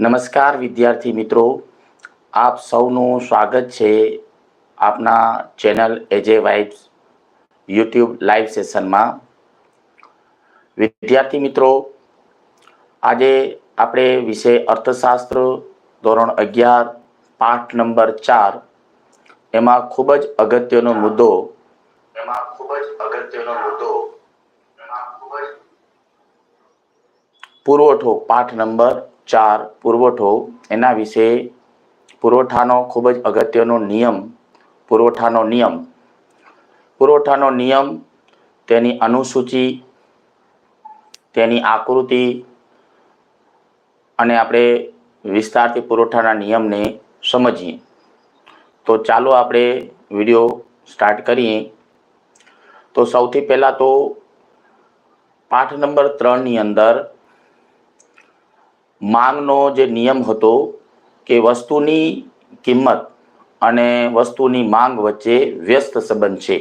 નમસ્કાર વિદ્યાર્થી મિત્રો. આપ સૌનું સ્વાગત છે આપના channel AJ vibes YouTube live સેશનમાં વિદ્યાર્થી મિત્રો આજે આપણે વિષય અર્થશાસ્ત્ર ધોરણ અગિયાર પાઠ નંબર ચાર એમાં ખૂબ જ અગત્યનો મુદ્દો એમાં ખૂબ જ અગત્યનો મુદ્દો એમાં ખૂબ જ પુરવઠો પાઠ નંબર ચાર પુરવઠો એના વિશે પુરવઠાનો ખૂબ જ અગત્યનો નિયમ, પુરવઠાનો નિયમ. પુરવઠાનો નિયમ, તેની અનુસૂચિ, તેની આકૃતિ અને આપણે વિસ્તારથી પુરવઠાના નિયમને સમજીએ. તો ચાલો આપણે વીડિયો સ્ટાર્ટ કરીએ. તો સૌથી પહેલાં તો પાઠ નંબર ત્રણની અંદર માંગનો જે નિયમ હતો કે વસ્તુની કિંમત અને વસ્તુની માંગ વચ્ચે વ્યસ્ત સંબંધ છે,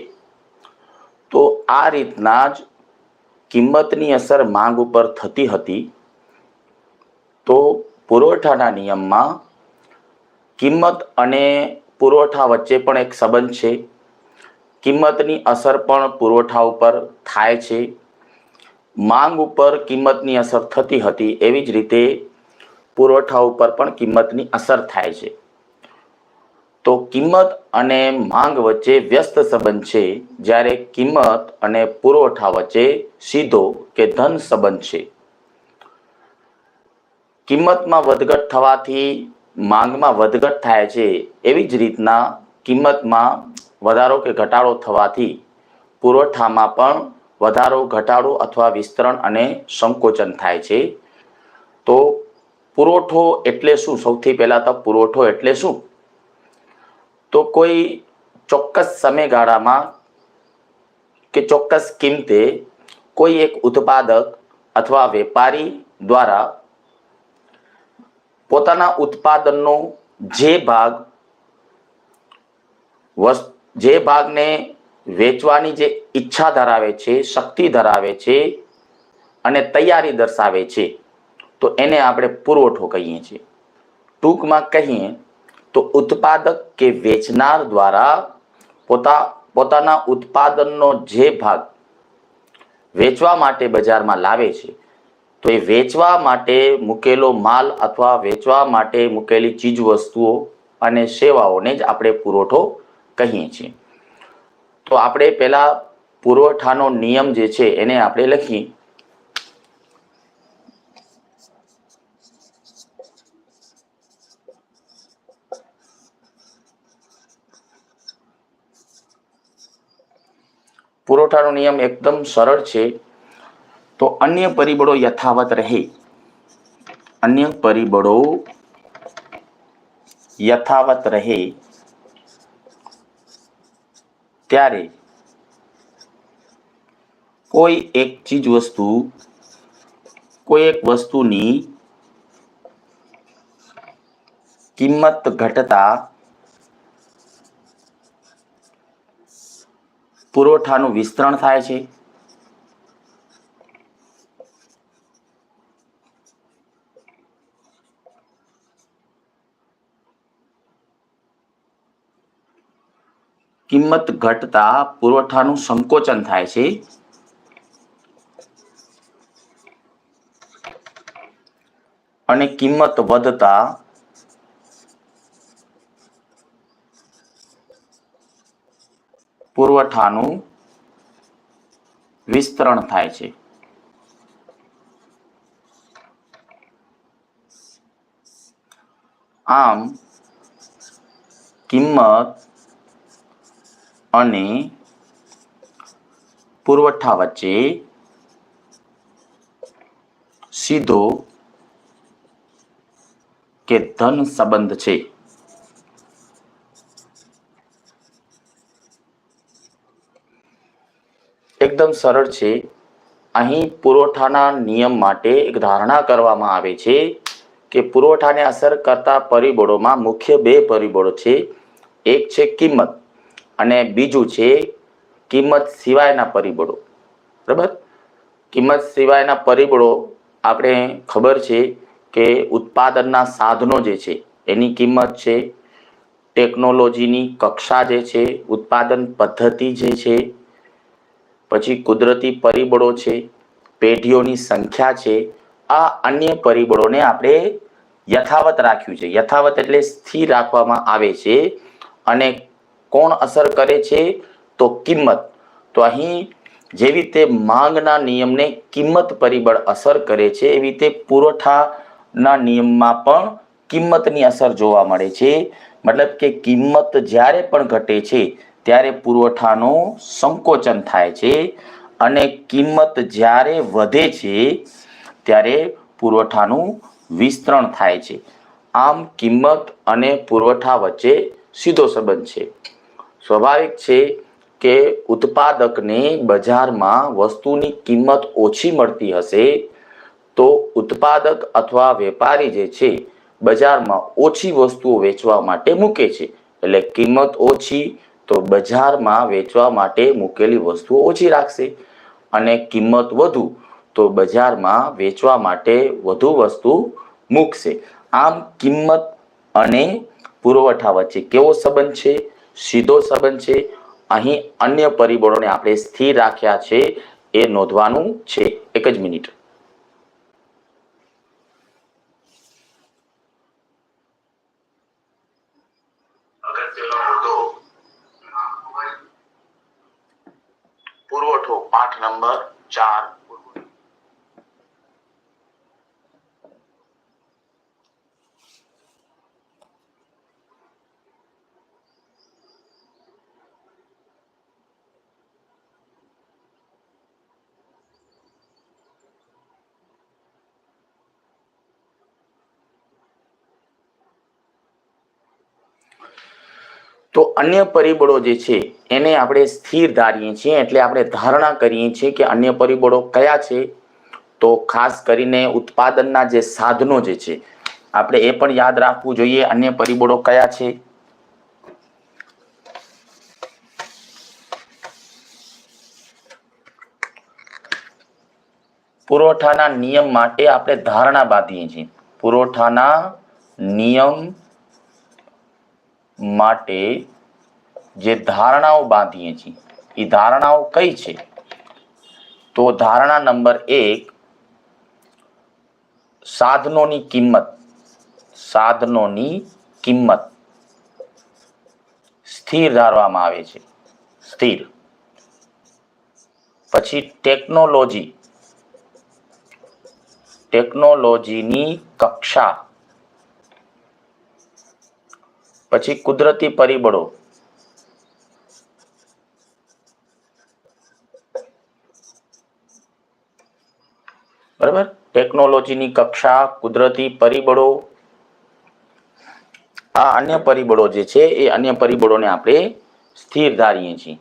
તો આ રીતના જ કિંમતની અસર માંગ ઉપર થતી હતી, તો પુરવઠાના નિયમમાં કિંમત અને પુરવઠા વચ્ચે પણ એક સંબંધ છે. કિંમતની અસર પણ પુરવઠા ઉપર થાય છે. માંગ ઉપર કિંમતની અસર થતી હતી એવી જ રીતે પુરવઠા ઉપર પણ કિંમતની અસર થાય છે. તો કિંમત અને માંગ વચ્ચે વ્યસ્ત સંબંધ છે, જ્યારે કિંમત અને પુરવઠા વચ્ચે સીધો કે ધન સંબંધ છે. કિંમતમાં વધઘટ થવાથી માંગમાં વધઘટ થાય છે, એવી જ રીતના કિંમતમાં વધારો કે ઘટાડો થવાથી પુરવઠામાં પણ વધારો, ઘટાડો અથવા વિસ્તરણ અને સંકોચન થાય છે. તો પુરવઠો એટલે શું? સૌથી પહેલાં તો પુરવઠો એટલે શું? તો કોઈ ચોક્કસ સમયગાળામાં કે ચોક્કસ કિંમતે કોઈ એક ઉત્પાદક અથવા વેપારી દ્વારા પોતાના ઉત્પાદનનો જે ભાગ જે ભાગને વેચવાની જે ઈચ્છા ધરાવે છે, શક્તિ ધરાવે છે અને તૈયારી દર્શાવે છે. તો એને આપણે પુરવઠો કહીએ છીએ. ટૂંકમાં કહીએ તો ઉત્પાદક કે વેચનાર દ્વારા પોતા, પોતાના ઉત્પાદનનો જે ભાગ વેચવા માટે બજારમાં લાવે છે, તો એ વેચવા માટે મૂકેલો માલ અથવા વેચવા માટે મૂકેલી ચીજ વસ્તુઓ અને સેવાઓને જ આપણે પુરવઠો કહીએ છીએ. તો આપણે પહેલા પુરવઠાનો નિયમ જે છે એને આપણે લખીએ. પુરવઠાનો નિયમ એકદમ સરળ છે. તો અન્ય પરિબળો યથાવત રહે. અન્ય પરિબળો યથાવત રહે. ત્યારે કોઈ એક ચીજ વસ્તુ, કોઈ એક વસ્તુની કિંમત ઘટતા પુરવઠાનું વિસ્તરણ થાય છે. કિંમત ઘટતા પુરવઠાનું સંકોચન થાય છે. અને કિંમત વધતા પુરવઠાનું વિસ્તરણ થાય છે. આમ કિંમત અને પુરવઠા વચ્ચે સીધો કે ધન સંબંધ છે. એકદમ સરળ છે. અહીં પુરવઠાના નિયમ માટે એક ધારણા કરવામાં આવે છે કે પુરવઠાને અસર કરતા પરિબળોમાં મુખ્ય બે પરિબળો છે. એક છે કિંમત અને બીજું છે કિંમત સિવાયના પરિબળો. બરાબર? કિંમત સિવાયના પરિબળો આપણે ખબર છે કે ઉત્પાદનના સાધનો જે છે, એની કિંમત છે, ટેકનોલોજીની કક્ષા જે છે, ઉત્પાદન પદ્ધતિ જે છે, પછી કુદરતી પરિબળો છે, પેઢીઓની સંખ્યા છે, આ અન્ય પરિબળોને આપણે યથાવત રાખ્યું છે. યથાવત એટલે સ્થિર રાખવામાં આવે છે અને કોણ અસર કરે છે, તો કિંમત. તો અહીં જેવી રીતે માંગના નિયમને કિંમત પરિબળ અસર કરે છે, એવી રીતે પુરવઠાના નિયમમાં પણ કિંમતની અસર જોવા મળે છે. મતલબ કે કિંમત જ્યારે પણ ઘટે છે, ત્યારે પુરવઠાનું સંકોચન થાય છે અને કિંમત જ્યારે વધે છે, ત્યારે પુરવઠાનું વિસ્તરણ થાય છે. આમ કિંમત અને પુરવઠા વચ્ચે સીધો સંબંધ છે. સ્વાભાવિક છે કે ઉત્પાદકને બજારમાં વસ્તુની કિંમત ઓછી મળતી હશે તો ઉત્પાદક અથવા વેપારી જે છે, બજારમાં ઓછી વસ્તુઓ વેચવા માટે મૂકે છે. એટલે કિંમત ઓછી, તો બજારમાં વેચવા માટે મૂકેલી વસ્તુઓ ઓછી રાખશે. અને કિંમત વધુ, તો બજારમાં વેચવા માટે વધુ વસ્તુ મૂકશે. આમ કિંમત અને પુરવઠા વચ્ચે કેવો સંબંધ છે? સીધો સંબંધ છે. અહીં અન્ય પરિબળોને આપણે સ્થિર રાખ્યા છે, એ નોંધવાનું છે. એક જ મિનિટ અગત્યનો મુદ્દો પુરવઠો પાઠ નંબર ચાર તો અન્ય પરિબળો જે છે, એને આપણે સ્થિર ધારીએ છીએ એટલે આપણે ધારણા કરીએ છીએ કે અન્ય પરિબળો કયા છે. તો ખાસ કરીને ઉત્પાદનના જે સાધનો જે છે, આપણે એ પણ યાદ રાખવું જોઈએ અન્ય પરિબળો કયા છે. પુરવઠાના નિયમ માટે આપણે ધારણા બાંધીએ છીએ. પુરવઠાના નિયમ માટે જે ધારણાઓ બાંધીએ છીએ એ ધારણાઓ કઈ છે? તો ધારણા નંબર એક, સાધનોની કિંમત સાધનોની કિંમત સ્થિર ધારવામાં આવે છે, સ્થિર. પછી ટેકનોલોજી, ટેકનોલોજીની કક્ષા પછી કુદરતી પરિબળો. બરાબર? ટેકનોલોજીની કક્ષા, કુદરતી પરિબળો. આ અન્ય પરિબળો જે છે, એ અન્ય પરિબળોને આપણે સ્થિર ધારીએ છીએ.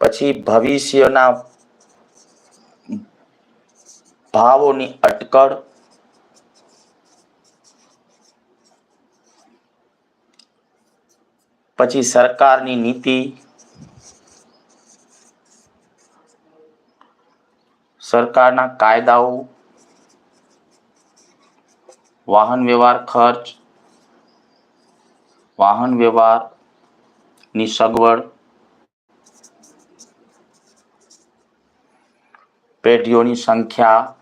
પછી ભવિષ્યના ભાવોની અટકળ. પછી સરકારની નીતિ સરકારના કાયદાઓ વાહન વ્યવહાર ખર્ચ વાહન વ્યવહારની સગવડ પેઢીઓની સંખ્યા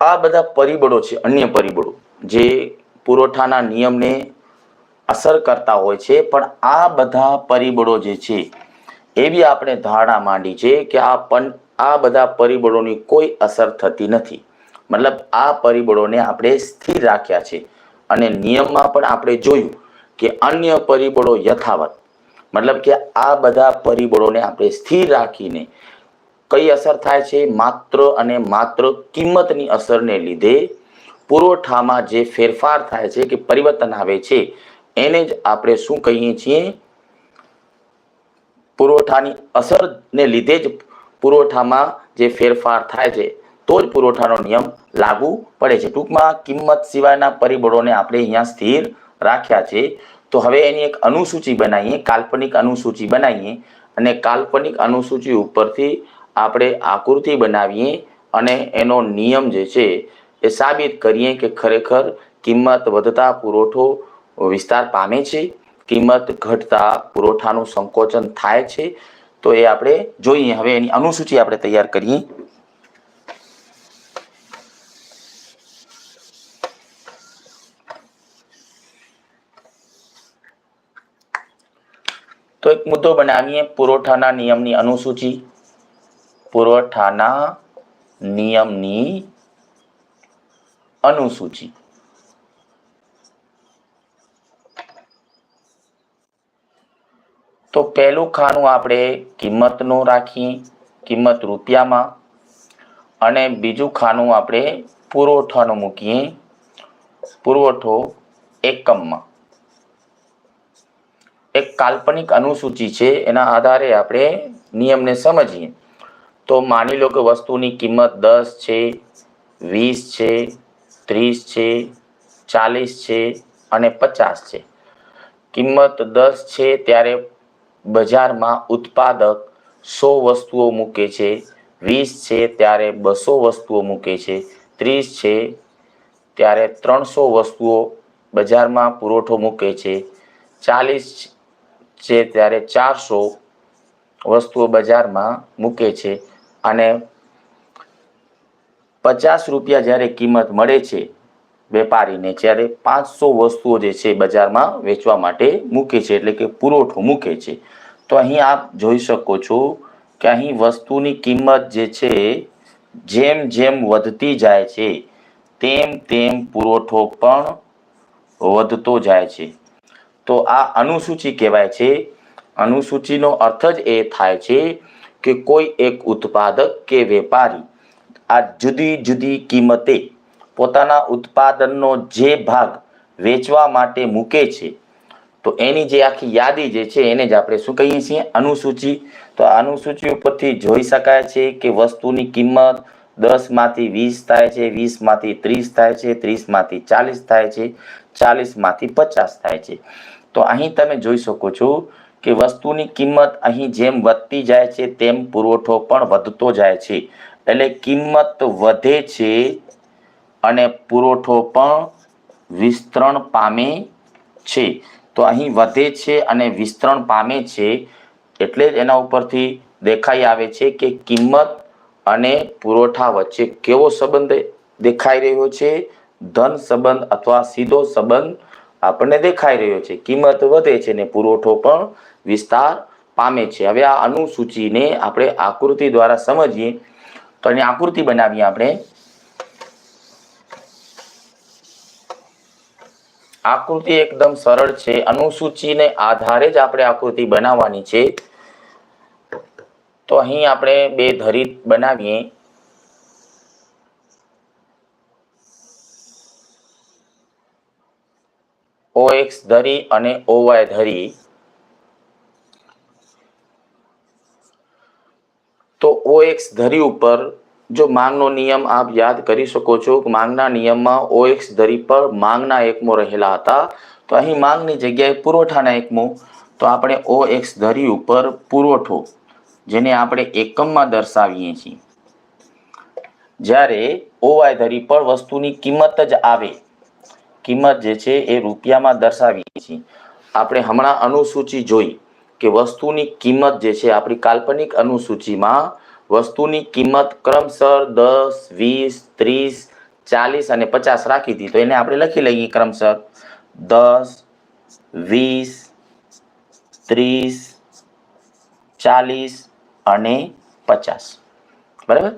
આ બધા પરિબળો છે, અન્ય પરિબળો, જે પુરવઠાના નિયમને અસર કરતા હોય છે, પણ આ બધા પરિબળો જે છે, એવી આપણે ધારણા માંડી છે કે આ પણ આ બધા પરિબળોની કોઈ અસર થતી નથી. મતલબ આ પરિબળોને આપણે સ્થિર રાખ્યા છે. અને નિયમમાં પણ આપણે જોયું કે અન્ય પરિબળો યથાવત, મતલબ કે આ બધા પરિબળોને આપણે સ્થિર રાખીને કઈ અસર થાય છે? માત્ર અને માત્ર કિંમતની અસરને લીધે પુરવઠામાં જે ફેરફાર થાય છે કે પરિવર્તન આવે છે, એને જ આપણે શું કહીએ છીએ? પુરવઠાની અસરને લીધે જ પુરવઠામાં જે ફેરફાર થાય છે, તો જ પુરવઠાનો નિયમ લાગુ પડે છે. ટૂંકમાં કિંમત સિવાયના પરિબળોને આપણે અહીંયા સ્થિર રાખ્યા છે. તો હવે એની એક અનુસૂચિ બનાવીએ, કાલ્પનિક અનુસૂચિ બનાવીએ અને કાલ્પનિક અનુસૂચિ ઉપરથી આપણે આકૃતિ બનાવીએ અને એનો નિયમ જે છે એ સાબિત કરીએ કે ખરેખર કિંમત વધતા પુરવઠો વિસ્તાર પામે છે, કિંમત ઘટતા પુરવઠાનું સંકોચન થાય છે, તો એ આપણે જોઈએ. હવે એની અનુસૂચિ આપણે તૈયાર કરીએ. તો એક મુદ્દો બનાવીએ પુરવઠાના નિયમની અનુસૂચિ. પુરવઠાના નિયમની અનુસૂચિ. તો પહેલું ખાનું આપણે કિંમતનું રાખીએ, કિંમત રૂપિયામાં. અને બીજું ખાનું આપણે પુરવઠાનું મૂકીએ, પુરવઠો એકમમાં. એક કાલ્પનિક અનુસૂચિ છે, એના આધારે આપણે નિયમને સમજીએ. તો માની લો કે વસ્તુની કિંમત દસ છે, વીસ છે, ત્રીસ છે, ચાલીસ છે અને પચાસ છે. કિંમત દસ છે ત્યારે બજારમાં ઉત્પાદક સો વસ્તુઓ મૂકે છે, વીસ છે ત્યારે બસો વસ્તુઓ મૂકે છે, ત્રીસ છે ત્યારે ત્રણસો વસ્તુઓ બજારમાં પુરવઠો મૂકે છે, ચાલીસ છે ત્યારે ચારસો વસ્તુઓ બજારમાં મૂકે છે. અને પચાસ રૂપિયા જ્યારે કિંમત મળે છે વેપારીને જ્યારે પાંચસો વસ્તુઓ જે છે બજારમાં વેચવા માટે મૂકે છે, એટલે કે પુરવઠો મૂકે છે. તો અહીં આપ જોઈ શકો છો કે અહીં વસ્તુની કિંમત જે છે, જેમ જેમ વધતી જાય છે, તેમ તેમ પુરવઠો પણ વધતો જાય છે. તો આ અનુસૂચિ કહેવાય છે. અનુસૂચિનો અર્થ જ એ થાય છે કે કોઈ એક ઉત્પાદક કે વેપારી આ જુદી જુદી કિંમતે પોતાના ઉત્પાદનનો જે ભાગ વેચવા માટે મૂકે છે, તો એની જે આખી યાદી જે છે એને જ આપણે શું કહીએ છીએ? અનુસૂચિ. તો અનુસૂચિ ઉપરથી જોઈ શકાય છે કે વસ્તુની કિંમત દસમાંથી વીસ થાય છે, વીસમાંથી ત્રીસ થાય છે, ત્રીસમાંથી ચાલીસ થાય છે, ચાલીસમાંથી પચાસ થાય છે. તો અહીં તમે જોઈ શકો છો કે વસ્તુની કિંમત અહીં જેમ વધતી જાય છે, તેમ પુરવઠો પણ વધતો જાય છે. એટલે કિંમત વધે છે અને પુરવઠો પણ વિસ્તરણ પામે છે. તો અહીં વધે છે અને વિસ્તરણ પામે છે એટલે જ એના ઉપરથી દેખાઈ આવે છે કે કિંમત અને પુરવઠા વચ્ચે કેવો સંબંધ દેખાઈ રહ્યો છે? ધન સંબંધ અથવા સીધો સંબંધ આપણને દેખાઈ રહ્યો છે. કિંમત વધે છે ને પુરવઠો પણ વિસ્તાર પામે છે. હવે આ અનુસૂચિને આપણે આકૃતિ દ્વારા સમજીએ. તો એની આકૃતિ બનાવીએ આપણે. આકૃતિ એકદમ સરળ છે. અનુસૂચિને આધારે જ આપણે આકૃતિ બનાવવાની છે. તો અહીં આપણે બે ધરી બનાવીએ. ઓ એક્સ ધરી અને ઓવાય ધરી. તો ઓએક્સ ધરી ઉપર જો માંગનો નિયમ આપ યાદ કરી શકો છો માંગના નિયમમાં ઓએક્સ ધરી પર માંગના એકમો રહેલા હતા. તો અહીં માંગની જગ્યાએ પુરવઠાના એકમો. તો આપણે ઓ એક્સ ધરી ઉપર પુરવઠો, જેને આપણે એકમમાં દર્શાવીએ છીએ. જ્યારે ઓવાય ધરી પર વસ્તુની કિંમત જ આવે કિંમત જે છે એ રૂપિયામાં દર્શાવીએ છીએ. આપણે હમણાં અનુસૂચિ જોઈ કે વસ્તુની કિંમત જે છે, આપણી કાલ્પનિક અનુસૂચિમાં વસ્તુની કિંમત ક્રમશર દસ, વીસ, ત્રીસ, ચાલીસ અને પચાસ રાખી હતી. તો એને આપણે લખી લઈએ ક્રમશર દસ, વીસ, ત્રીસ, ચાલીસ અને પચાસ. બરાબર?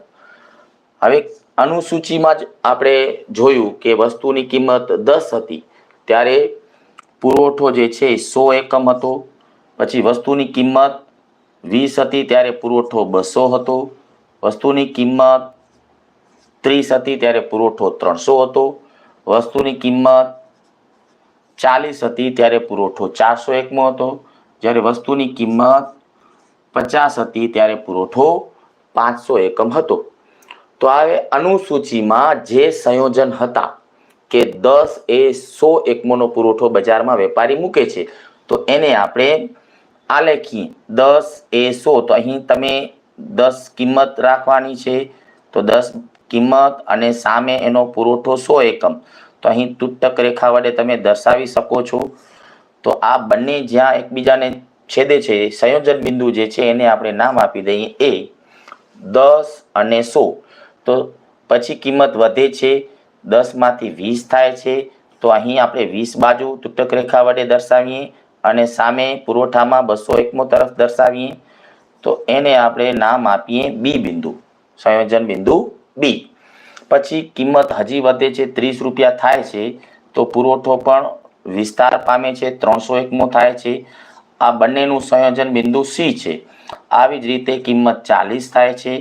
હવે અનુસૂચિમાં જ આપણે જોયું કે વસ્તુની કિંમત દસ હતી. ત્યારે પુરવઠો જે છે એ સો એકમ હતો. પછી વસ્તુની કિંમત વીસ હતી, ત્યારે પુરવઠો બસો હતો. વસ્તુની કિંમત ત્રીસ હતી, ત્યારે પુરવઠો ત્રણસો હતો. વસ્તુની કિંમત ચાલીસ હતી, ત્યારે પુરવઠો ચારસો એકમો હતો. જ્યારે વસ્તુની કિંમત પચાસ હતી, ત્યારે પુરવઠો પાંચસો એકમ હતો. તો આ અનુસૂચિમાં જે સંયોજન હતા કે દસ એ સો એકમોનો પુરવઠો બજારમાં વેપારી મૂકે છે, તો એને આપણે આલેખી દસ એ સો, તો અહીં તમે દસ કિંમત રાખવાની છે, તો દસ કિંમત અને સામે એનો પુરવઠો સો એકમ. તો અહીં તૂટક રેખા વડે તમે દર્શાવી શકો છો. તો આ બંને જ્યાં એકબીજાને છેદે છે, સંયોજન બિંદુ જે છે એને આપણે નામ આપી દઈએ એ દસ અને સો. તો પછી કિંમત વધે છે, દસમાંથી વીસ થાય છે. તો અહીં આપણે વીસ બાજુ તૂટક રેખા વડે દર્શાવીએ અને સામે પુરવઠામાં બસો એકમો તરફ દર્શાવીએ. તો એને આપણે નામ આપીએ બી બિંદુ, સંયોજન બિંદુ બી પછી કિંમત હજી વધે છે, ત્રીસ રૂપિયા થાય છે. તો પુરવઠો પણ વિસ્તાર પામે છે, ત્રણસો એકમો થાય છે. આ બંનેનું સંયોજન બિંદુ સી છે. આવી જ રીતે કિંમત ચાલીસ થાય છે.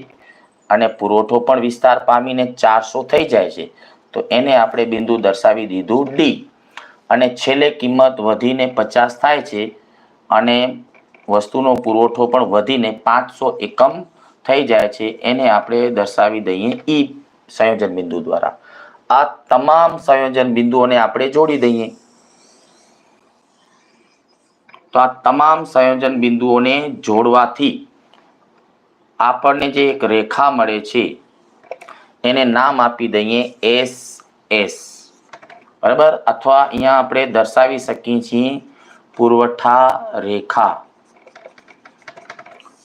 અને પુરવઠો પણ વિસ્તાર પામીને ચારસો થઈ જાય છે. તો એને આપણે બિંદુ દર્શાવી દીધું ડી અને છેલ્લે કિંમત વધીને પચાસ થાય છે અને વસ્તુનો પુરવઠો પણ વધીને પાંચસો એકમ થઈ જાય છે. એને આપણે દર્શાવી દઈએ ઈ સંયોજન બિંદુ દ્વારા. આ તમામ સંયોજન બિંદુઓને આપણે જોડી દઈએ. તો આ તમામ સંયોજન બિંદુઓને જોડવાથી આપણને જે એક રેખા મળે છે, એને નામ આપી દઈએ એસ એસ. બરાબર? અથવા અહીંયા આપણે દર્શાવી શકીએ છીએ પુરવઠા રેખા.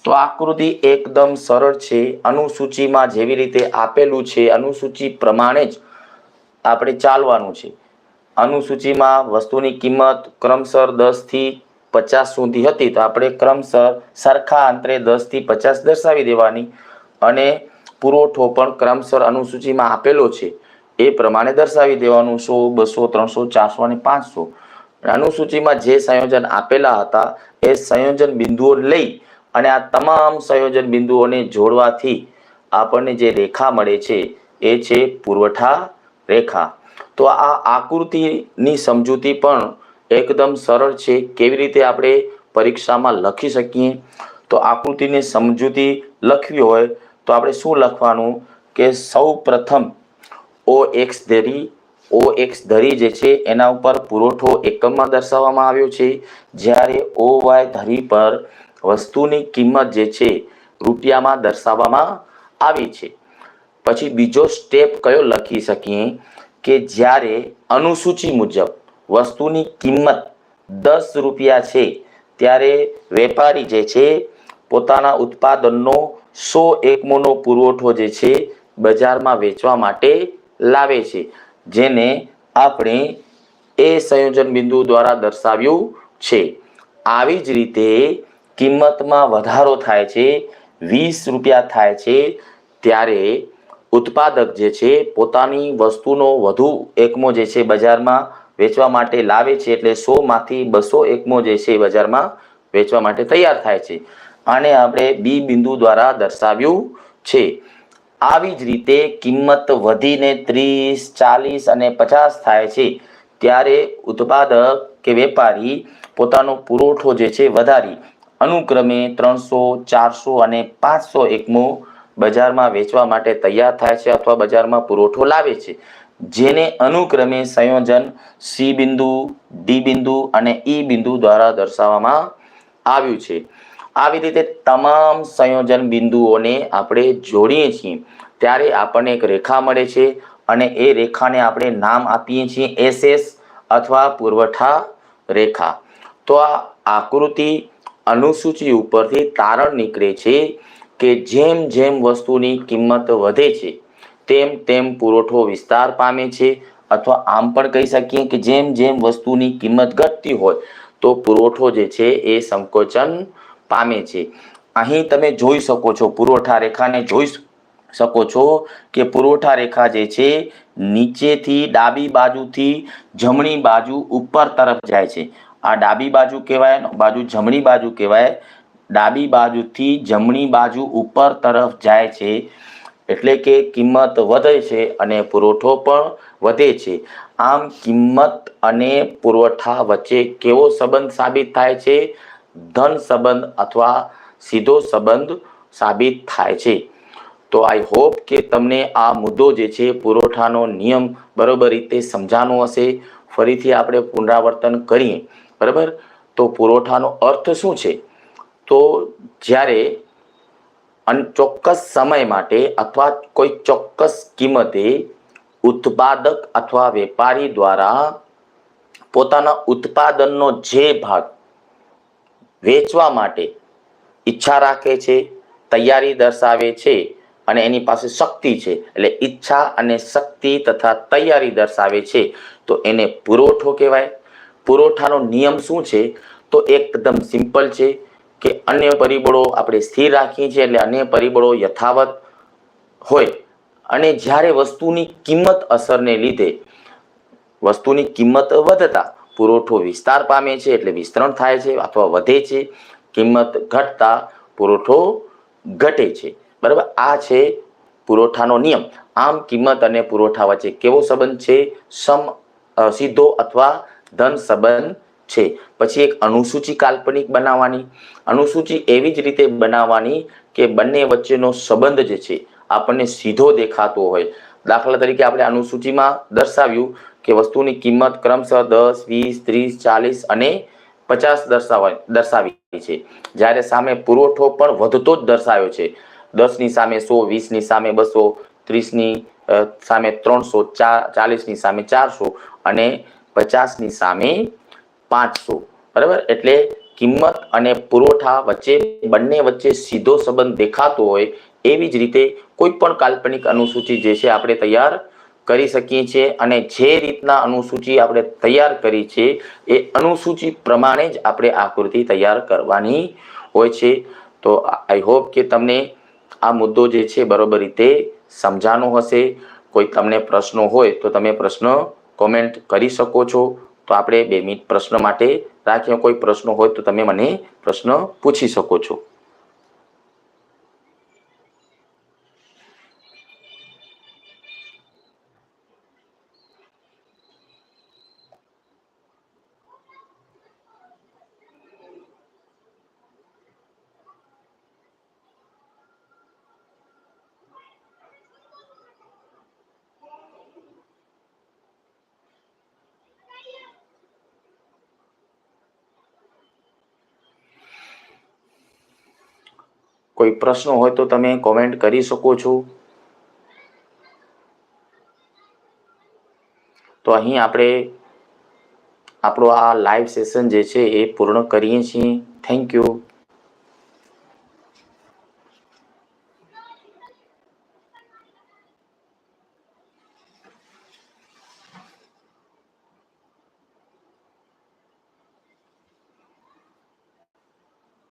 તો આકૃતિ એકદમ સરળ છે. અનુસૂચિમાં જેવી રીતે આપેલું છે, અનુસૂચિ પ્રમાણે જ આપણે ચાલવાનું છે. અનુસૂચિમાં વસ્તુની કિંમત ક્રમશઃ દસથી પચાસ સુધી હતી તો આપણે ક્રમશર સરખા અંતરે દસથી પચાસ દર્શાવી દેવાની અને પુરવઠો પણ ક્રમશર અનુસૂચિમાં આપેલો છે. એ પ્રમાણે દર્શાવી દેવાનું સો, બસો, ત્રણસો, ચારસો અને પાંચસો. અનુસૂચિમાં જે સંયોજન આપેલા હતા એ સંયોજન બિંદુઓ લઈ અને આ તમામ સંયોજન બિંદુઓને જોડવાથી આપણને જે રેખા મળે છે એ છે પુરવઠા રેખા. તો આ આકૃતિની સમજૂતી પણ એકદમ સરળ છે. કેવી રીતે આપણે પરીક્ષામાં લખી શકીએ? તો આકૃતિની સમજૂતી લખવી હોય તો આપણે શું લખવાનું? કે સૌ પ્રથમ ઓ એક્સ ધરી, ઓ એક્સ ધરી જે છે એના ઉપર પુરવઠો એકમમાં દર્શાવવામાં આવ્યો છે. જ્યારે ઓ વાય ધરી પર વસ્તુની કિંમત જે છે રૂપિયામાં દર્શાવવામાં આવી છે. પછી બીજો સ્ટેપ કયો લખી શકીએ? કે જ્યારે અનુસૂચિ મુજબ વસ્તુની કિંમત દસ રૂપિયા છે, ત્યારે વેપારી જે છે, પોતાના ઉત્પાદનનો સો એકમોનો પુરવઠો જે છે, બજારમાં વેચવા માટે લાવે છે. જેને આપણે એ સંયોજન બિંદુ દ્વારા દર્શાવ્યું છે. આવી જ રીતે કિંમતમાં વધારો થાય છે, વીસ રૂપિયા થાય છે, ત્યારે ઉત્પાદક જે છે, પોતાની વસ્તુનો વધુ એકમો જે છે, બજારમાં વેચવા માટે લાવે છે એટલે સોમાંથી બસો એકમો જે છે બજારમાં વેચવા માટે તૈયાર થાય છે. આને આપણે બી બિંદુ દ્વારા દર્શાવ્યું છે. આવી જ રીતે કિંમત વધીને ત્રીસ, ચાલીસ અને પચાસ થાય છે. ત્યારે ઉત્પાદક કે વેપારી પોતાનો પુરવઠો જે છે વધારી. અનુક્રમે ત્રણસો, ચારસો અને પાંચસો એકમો બજારમાં વેચવા માટે તૈયાર થાય છે અથવા બજારમાં પુરવઠો લાવે છે. જેને અનુક્રમે સંયોજન સી બિંદુ, ડી બિંદુ અને ઈ બિંદુ દ્વારા દર્શાવવામાં આવ્યું છે. આવી રીતે તમામ સંયોજન બિંદુઓને આપણે જોડીએ છીએ. ત્યારે આપણને એક રેખા મળે છે અને એ રેખાને આપણે નામ આપીએ છીએ એસ એસ અથવા પુરવઠા રેખા. તો આ આકૃતિ અનુસૂચિ ઉપરથી તારણ નીકળે છે કે જેમ જેમ વસ્તુની કિંમત વધે છે તેમ તેમ પુરવઠો વિસ્તાર પામે છે અથવા આમ પણ કહી શકીએ કે જેમ જેમ વસ્તુની કિંમત ઘટતી હોય, તો પુરવઠો જે છે એ સંકોચન પામે છે. અહીં તમે જોઈ શકો છો પુરવઠા રેખાને જોઈ શકો છો કે પુરવઠા રેખા જે છે નીચેથી ડાબી બાજુથી જમણી બાજુ ઉપર તરફ જાય છે. આ ડાબી બાજુ કહેવાય બાજુ જમણી બાજુ કહેવાય. ડાબી બાજુથી જમણી બાજુ ઉપર તરફ જાય છે. એટલે કે કિંમત વધે છે અને પુરવઠો પણ વધે છે. આમ કિંમત અને પુરવઠા વચ્ચે કેવો સંબંધ સાબિત થાય છે? ધન સંબંધ અથવા સીધો સંબંધ સાબિત થાય છે. તો આઈ હોપ કે તમને આ મુદ્દો જે છે પુરવઠાનો નિયમ બરોબર રીતે સમજાનો હશે. ફરીથી આપણે પુનરાવર્તન કરીએ. બરાબર? તો પુરવઠાનો અર્થ શું છે? તો જ્યારે અન ચોક્કસ સમય માટે અથવા કોઈ ચોક્કસ કિંમતે ઉત્પાદક અથવા વેપારી દ્વારા પોતાના ઉત્પાદનનો જે ભાગ વેચવા માટે ઈચ્છા રાખે છે, તૈયારી દર્શાવે છે અને એની પાસે શક્તિ છે, એટલે ઈચ્છા અને શક્તિ તથા તૈયારી દર્શાવે છે, તો એને પુરવઠો કહેવાય. પુરવઠાનો નિયમ શું છે? તો એકદમ સિમ્પલ છે. કે અન્ય પરિબળો આપણે સ્થિર રાખીએ છીએ એટલે અન્ય પરિબળો યથાવત હોય. અને જ્યારે વસ્તુની કિંમત અસરને લીધે વસ્તુની કિંમત વધતા પુરવઠો વિસ્તાર પામે છે એટલે વિસ્તરણ થાય છે અથવા વધે છે, કિંમત ઘટતા પુરવઠો ઘટે છે. બરાબર? આ છે પુરવઠાનો નિયમ. આમ કિંમત અને પુરવઠા વચ્ચે કેવો સંબંધ છે? સમ સીધો અથવા ધન સંબંધ છે. પછી એક અનુસૂચિ કાલ્પનિક બનાવવાની. અનુસૂચિ એવી જ રીતે બનાવવાની કે બંને વચ્ચેનો સંબંધ જે છે, આપણને સીધો દેખાતો હોય. દાખલા તરીકે આપણે અનુસૂચિમાં દર્શાવ્યું કે વસ્તુની કિંમત ક્રમશઃ દસ, વીસ, ત્રીસ, ચાલીસ અને પચાસ દર્શાવવા દર્શાવી છે. જ્યારે સામે પુરવઠો પણ વધતો જ દર્શાવ્યો છે. દસની સામે સો, વીસની સામે બસો, ત્રીસની સામે ત્રણસો, ચા, ચાલીસની સામે ચારસો અને પચાસની સામે પાંચસો. બરાબર? એટલે કિંમત અને પુરવઠા વચ્ચે, બંને વચ્ચે સીધો સંબંધ દેખાતો હોય એવી જ રીતે કોઈ પણ કાલ્પનિક અનુસૂચિ જે છે આપણે તૈયાર કરી શકીએ છીએ અને જે રીતના અનુસૂચિ આપણે તૈયાર કરી છે એ અનુસૂચિ પ્રમાણે જ આપણે આકૃતિ તૈયાર કરવાની હોય છે. તો આઈ હોપ કે તમને આ મુદ્દો જે છે બરોબર રીતે સમજાનો હશે. કોઈ તમને પ્રશ્નો હોય તો તમે પ્રશ્ન કોમેન્ટ કરી શકો છો. તો આપણે બે મિનિટ પ્રશ્ન માટે રાખ્યો. કોઈ પ્રશ્નો હોય તો તમે મને પ્રશ્ન પૂછી શકો છો. કોઈ પ્રશ્ન હોય તો તમે કોમેન્ટ કરી શકો છો. તો અહીં આપણે આપણો આ લાઈવ સેશન જે છે એ પૂર્ણ કરીએ છીએ. Thank you